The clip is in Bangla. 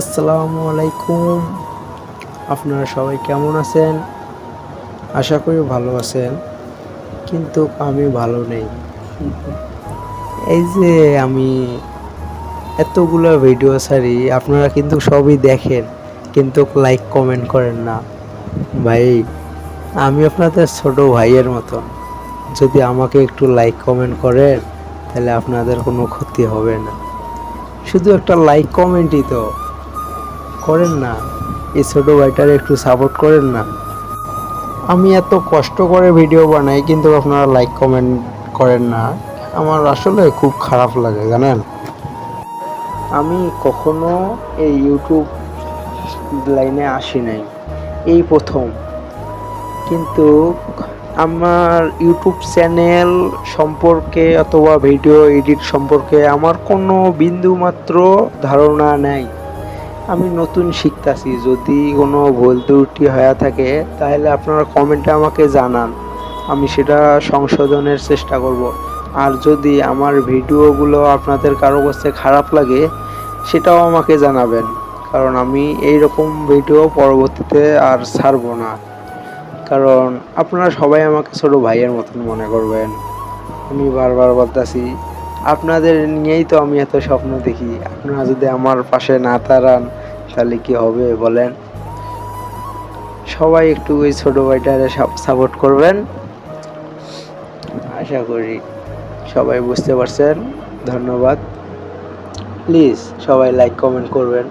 আসসালামু আলাইকুম। আপনারা সবাই কেমন আছেন? আশা করি ভালো আছেন, কিন্তু আমি ভালো নেই। এই যে আমি এতগুলো ভিডিও ছাড়ি, আপনারা কিন্তু সবই দেখেন, কিন্তু লাইক কমেন্ট করেন না। ভাই, আমি আপনাদের ছোট ভাইয়ের মতন। যদি আমাকে একটু লাইক কমেন্ট করেন, তাহলে আপনাদের কোনো ক্ষতি হবে না। শুধু একটা লাইক কমেন্টই তো। করেন না। এই ছোটো ভাইটার একটু সাপোর্ট করেন না। আমি এত কষ্ট করে ভিডিও বানাই, কিন্তু আপনারা লাইক কমেন্ট করেন না। আমার আসলে খুব খারাপ লাগে, জানেন? আমি কখনো এই ইউটিউব লাইনে আসি নাই, এই প্রথম। কিন্তু আমার ইউটিউব চ্যানেল সম্পর্কে অথবা ভিডিও এডিট সম্পর্কে আমার কোনো বিন্দু মাত্র ধারণা নেই। আমি নতুন শিখতাছি। যদি কোনো ভুল ত্রুটি হয়ে থাকে, তাহলে আপনারা কমেন্টে আমাকে জানান। আমি সেটা সংশোধনের চেষ্টা করব। আর যদি আমার ভিডিওগুলো আপনাদের কারও কাছে খারাপ লাগে, সেটাও আমাকে জানাবেন। কারণ আমি এই রকম ভিডিও পরবর্তীতে আর ছাড়বো না। কারণ আপনারা সবাই আমাকে ছোট ভাইয়ের মতন মনে করবেন। আমি বারবার বলতেছি আপনাদের নিয়েই তো আমি এত স্বপ্ন দেখি। আপনারা যদি আমার পাশে না দাঁড়ান, তাহলে কি হবে বলেন? সবাই একটু ওই ছোটো ভাইটারে সাপোর্ট করবেন। আশা করি সবাই বুঝতে পারছেন। ধন্যবাদ। প্লিজ সবাই লাইক কমেন্ট করবেন।